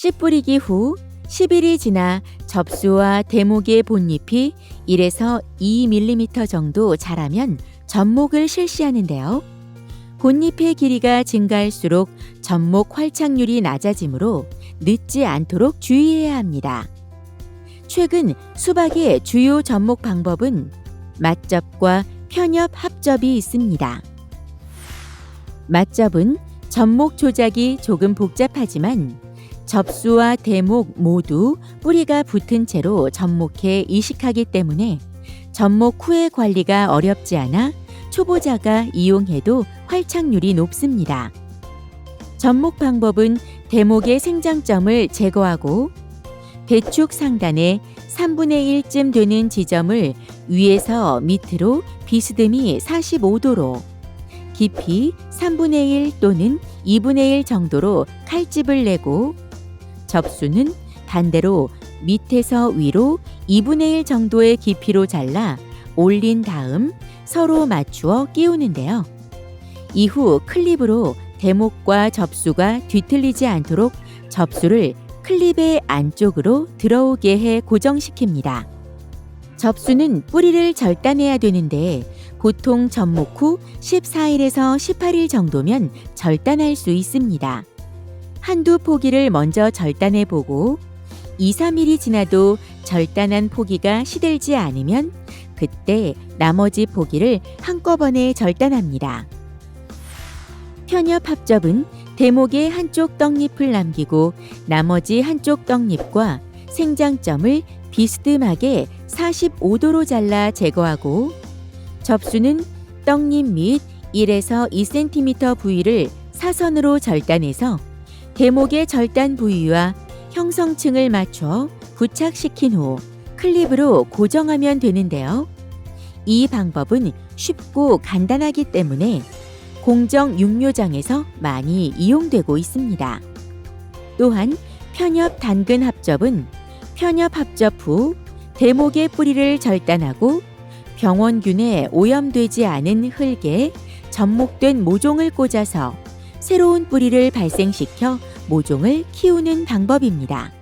씨 뿌리기 후 10일이 지나 접수와 대목의 본잎이 1에서 2mm 정도 자라면 접목을 실시하는데요. 본잎의 길이가 증가할수록 접목 활착률이 낮아지므로 늦지 않도록 주의해야 합니다. 최근 수박의 주요 접목 방법은 맞접과 편엽 합접이 있습니다. 맞접은 접목 조작이 조금 복잡하지만 접수와 대목 모두 뿌리가 붙은 채로 접목해 이식하기 때문에 접목 후의 관리가 어렵지 않아 초보자가 이용해도 활착률이 높습니다. 접목 방법은 대목의 생장점을 제거하고 배축 상단에 3분의 1쯤 되는 지점을 위에서 밑으로 비스듬히 45도로 깊이 3분의 1 또는 2분의 1 정도로 칼집을 내고 접수는 반대로 밑에서 위로 2분의 1 정도의 깊이로 잘라 올린 다음 서로 맞추어 끼우는데요. 이후 클립으로 대목과 접수가 뒤틀리지 않도록 접수를 클립의 안쪽으로 들어오게 해 고정시킵니다. 접수는 뿌리를 절단해야 되는데 보통 접목 후 14일에서 18일 정도면 절단할 수 있습니다. 한두 포기를 먼저 절단해 보고 2, 3일이 지나도 절단한 포기가 시들지 않으면 그때 나머지 포기를 한꺼번에 절단합니다. 편엽 합접은 대목의 한쪽 떡잎을 남기고 나머지 한쪽 떡잎과 생장점을 비스듬하게 45도로 잘라 제거하고 접수는 떡잎 밑 1에서 2cm 부위를 사선으로 절단해서 대목의 절단 부위와 형성층을 맞춰 부착시킨 후 클립으로 고정하면 되는데요. 이 방법은 쉽고 간단하기 때문에 공정 육묘장에서 많이 이용되고 있습니다. 또한 편엽 단근 합접은 편엽 합접 후 대목의 뿌리를 절단하고 병원균에 오염되지 않은 흙에 접목된 모종을 꽂아서 새로운 뿌리를 발생시켜 모종을 키우는 방법입니다.